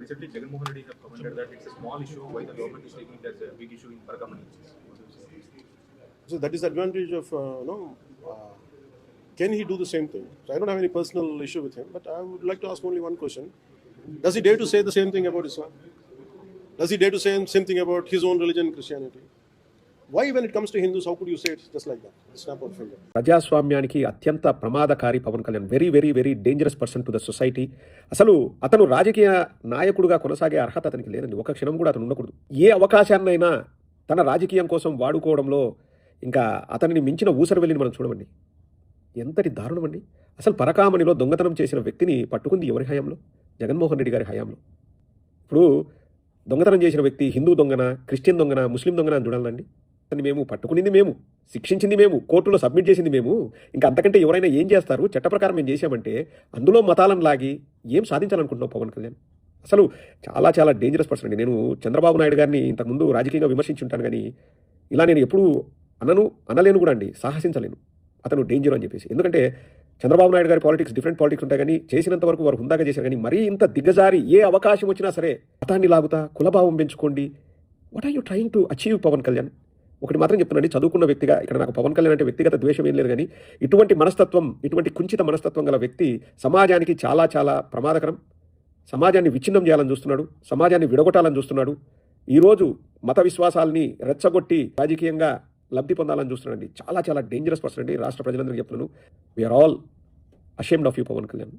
Recently, Jagan Mohan Reddy have commented that it's a small issue, why the government is taking it as a big issue in Parakamani. So that is the advantage of, uh, know, uh, can he do the same thing? So I don't have any personal issue with him, but I would like to ask only one question. Does he dare to say the same thing about Islam? Does he dare to say the same thing about his own religion, Christianity? Why when it comes to ప్రజాస్వామ్యానికి అత్యంత ప్రమాదకారి Pawan Kalyan. Very very very dangerous person to the society అసలు అతను రాజకీయ నాయకుడుగా కొనసాగే అర్హత అతనికి లేదండి. ఒక క్షణం కూడా అతను ఉండకూడదు. ఏ అవకాశాన్నైనా తన రాజకీయం కోసం వాడుకోవడంలో ఇంకా అతనిని మించిన ఊసరు వెళ్ళిని మనం చూడమండి. ఎంతటి దారుణం అండి. అసలు పరకామణిలో దొంగతనం చేసిన వ్యక్తిని పట్టుకుంది ఎవరి హయాంలో? జగన్మోహన్ రెడ్డి గారి హయాంలో. ఇప్పుడు దొంగతనం చేసిన వ్యక్తి హిందూ దొంగన క్రిస్టియన్ దొంగన ముస్లిం దొంగన అని చూడాలండి. అతన్ని మేము పట్టుకునింది మేము శిక్షించింది మేము కోర్టులో సబ్మిట్ చేసింది మేము ఇంకా అంతకంటే ఎవరైనా ఏం చేస్తారు? చట్ట ప్రకారం మేము చేశామంటే అందులో మతాలను లాగి ఏం సాధించాలనుకుంటున్నావు పవన్ కళ్యాణ్? అసలు చాలా చాలా డేంజరస్ పర్సన్ అండి. నేను చంద్రబాబు నాయుడు గారిని ఇంతకుముందు రాజకీయంగా విమర్శించి ఉంటాను కానీ ఇలా నేను ఎప్పుడూ అనను అనలేను కూడా అండి. సాహసించలేను. అతను డేంజర్ అని చెప్పేసి. ఎందుకంటే చంద్రబాబు నాయుడు గారి పాలిటిక్స్ డిఫరెంట్ పాలిటిక్స్ ఉంటాయి కానీ చేసినంత వరకు వారు హుందాగా చేశారు కానీ మరీ ఇంత దిగజారి ఏ అవకాశం వచ్చినా సరే మతాన్ని లాగుతా కులభావం పెంచుకోండి. What are you trying to achieve Pawan Kalyan? ఒకటి మాత్రం చెప్తున్నాండి చదువుకున్న వ్యక్తిగా ఇక్కడ నాకు పవన్ కళ్యాణ్ అంటే వ్యక్తిగత ద్వేషం ఏం లేదు కానీ ఇటువంటి మనస్తత్వం ఇటువంటి కుంచిత మనస్తత్వం గల వ్యక్తి సమాజానికి చాలా చాలా ప్రమాదకరం. సమాజాన్ని విచ్ఛిన్నం చేయాలని చూస్తున్నాడు సమాజాన్ని విడగొట్టాలని చూస్తున్నాడు. ఈరోజు మత విశ్వాసాల్ని రెచ్చగొట్టి రాజకీయంగా లబ్ధి పొందాలని చూస్తున్నాడండి. చాలా చాలా డేంజరస్ పర్సన్ అండి. రాష్ట్ర ప్రజలందరికీ చెప్తున్నాను. We are all ashamed of you Pawan Kalyan.